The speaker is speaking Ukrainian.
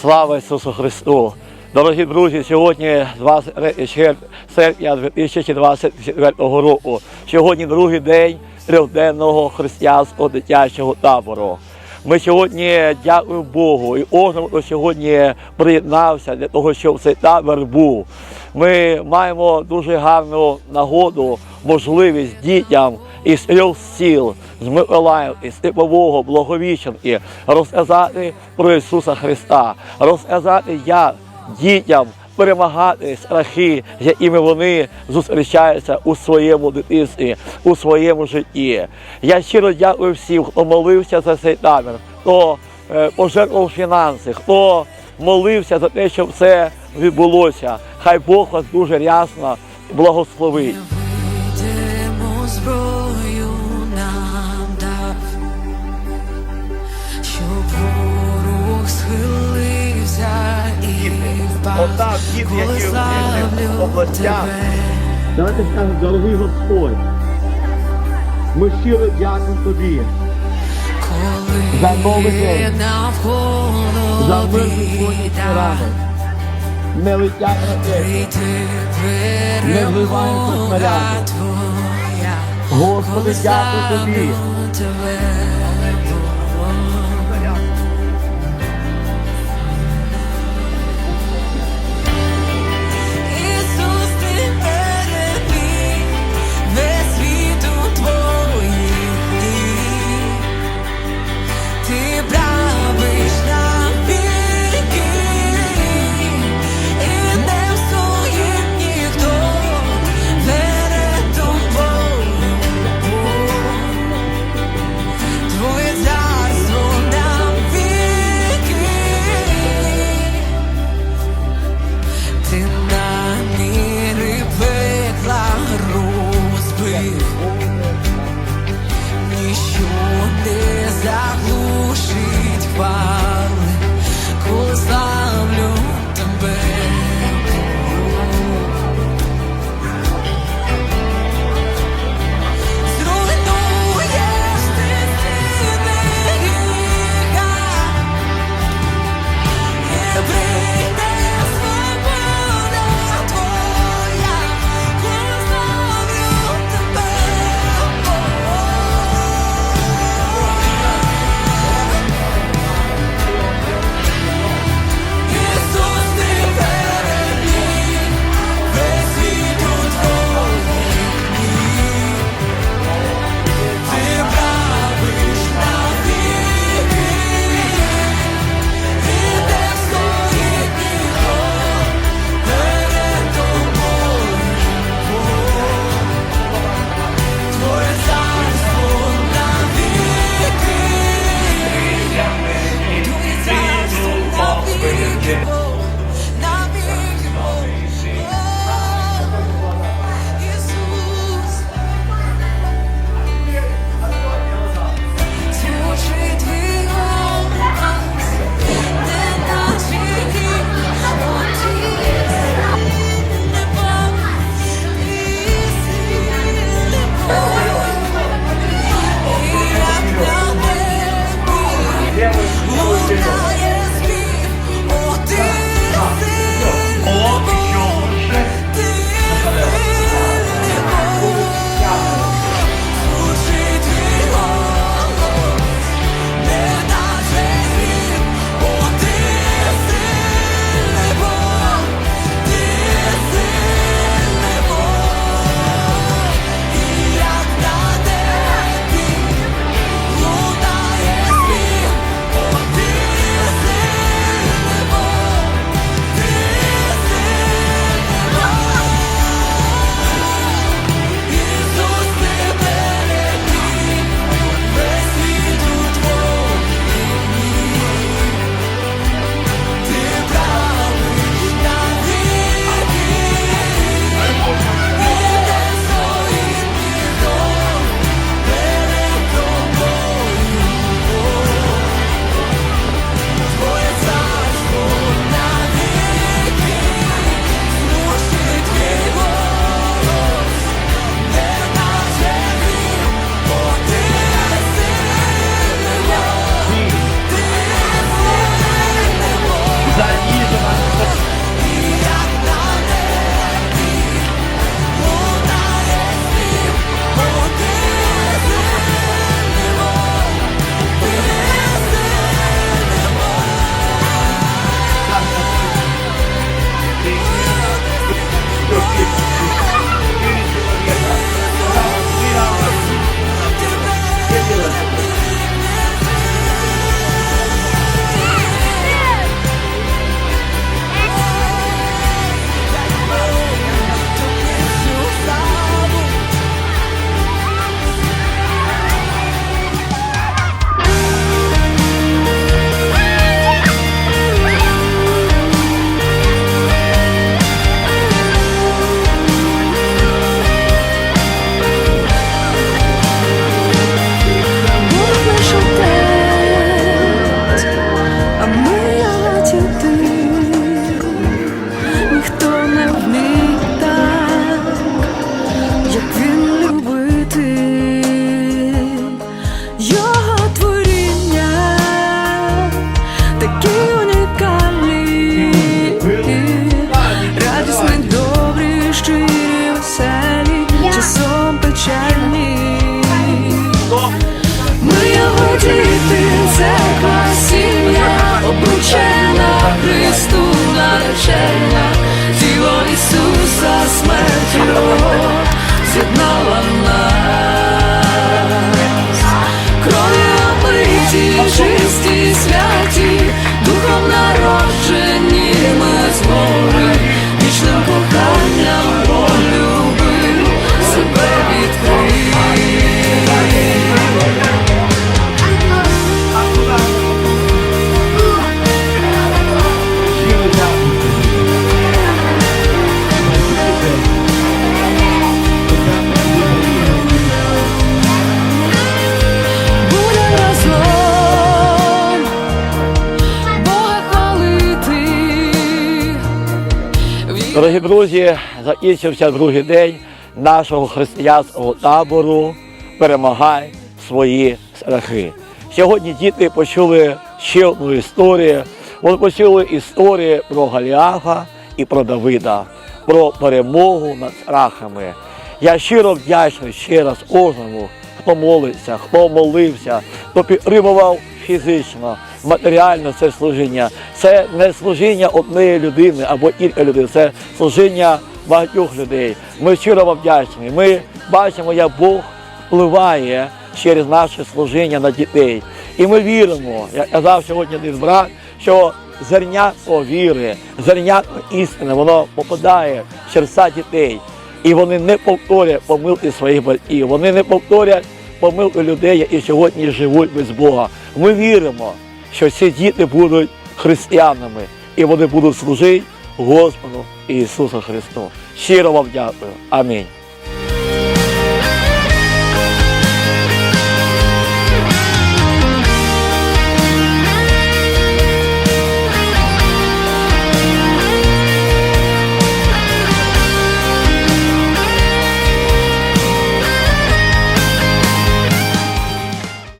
Слава Ісусу Христу! Дорогі друзі, сьогодні 23 серпня 2024 року. Сьогодні другий день трьохденного християнського дитячого табору. Ми сьогодні дякуємо Богу і хто сьогодні приєднався для того, щоб цей табор був. Ми маємо дуже гарну нагоду, можливість дітям із трьох сіл, з Миколаївки, з Типового, Благовіщенки розказати про Ісуса Христа, розказати, як дітям перемагати страхи, з якими вони зустрічаються у своєму дитинстві, у своєму житті. Я щиро дякую всім, хто молився за цей табір, хто е, пожертвував фінанси, хто молився за те, щоб це відбулося. Хай Бог вас дуже рясно благословить. Отак, коли які в різних областях. Давайте скажемо, дорогий Господь. Ми щиро дякуємо тобі. За новий день. за мирний сьогодні біда, ранок. Не летять ракети. Не перемога снаряди. Господи, дякую тобі. 네. Дорогі друзі, закінчився другий день нашого християнського табору. Перемагай свої страхи. Сьогодні діти почули ще одну історію. Вони почули історію про Галіафа і про Давида, про перемогу над страхами. Я щиро вдячний ще раз кожному, хто молиться, хто молився, хто підтримував фізично, матеріально це служіння. Це не служіння однієї людини або кілька людей, це служіння багатьох людей. Ми щиро вам вдячні. Ми бачимо, як Бог впливає через наше служіння на дітей. І ми віримо, як казав сьогодні один брат, що зернятко віри, зернятко істини, воно попадає в серця дітей. І вони не повторять помилки своїх батьків, вони не повторять помилки людей, які сьогодні живуть без Бога. Ми віримо, що ці діти будуть християнами і вони будуть служити Господу Ісусу Христу. Щиро вам дякую. Амінь.